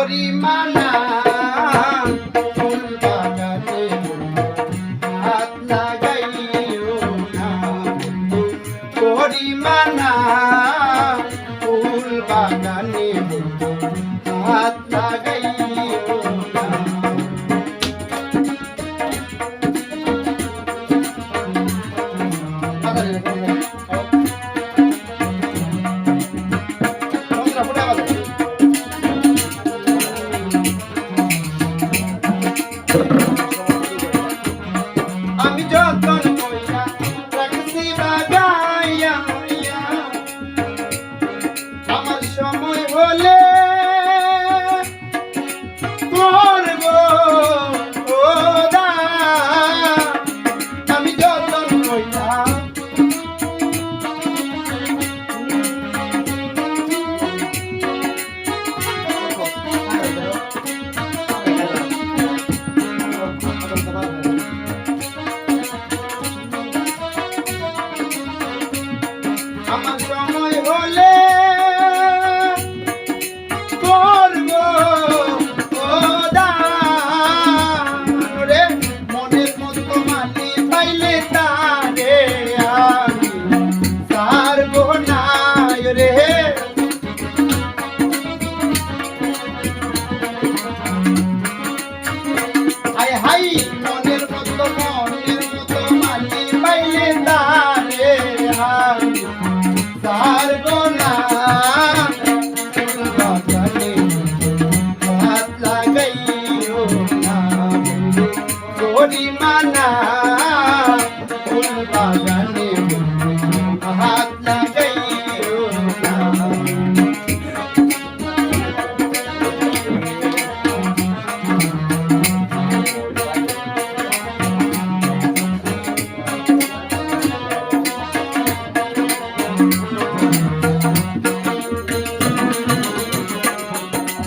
পরিমানা ফুল বাগানে হাত লাগাইও না বন্ধু পরিমানা ফুল বাগানে বন্ধু।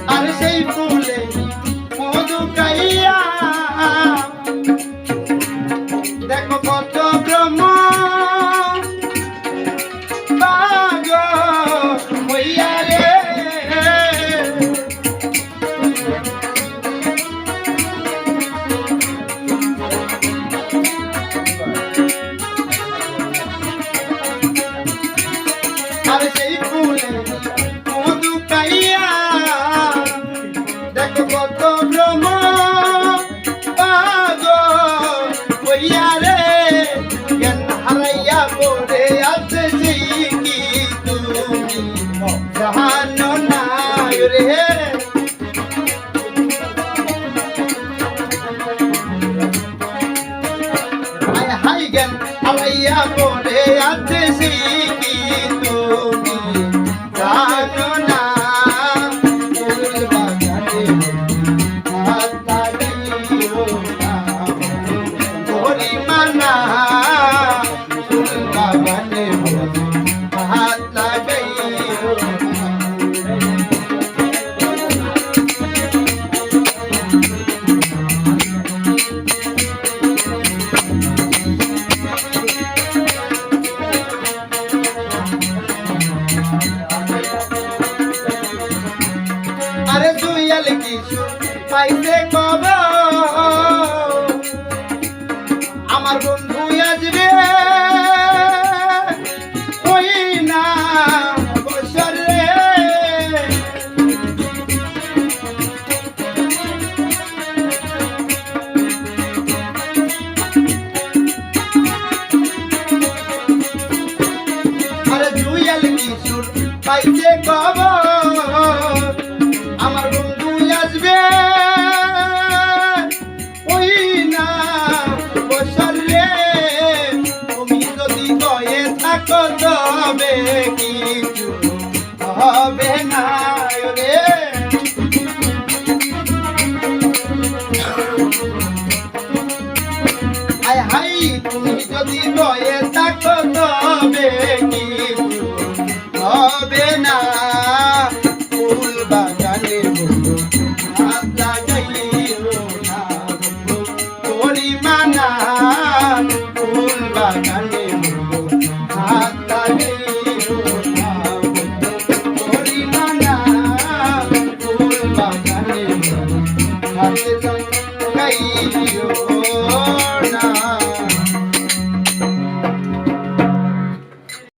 আর সেই ফুলে মধু খাইয়া পড়ে আছে কি তুমি? জাহানো নাই রে। হাই জ্ঞান হারাইয়া পড়ে আছে কি আরে দুইয়াল কিছু পাইতে কব পাইতে কব আমার বন্ধু আসবে। ওই না বসর রে তুমি যদি গয়ে থাকো তবে কিছু হবে না রে। হাই হাই তুমি হবে না। ফুল বাগানে বন্ধু হাত লাগাইও না বন্ধু পরিমানা ফুল বাগানে বন্ধু হাত লাগাইও না বন্ধু পরিমানা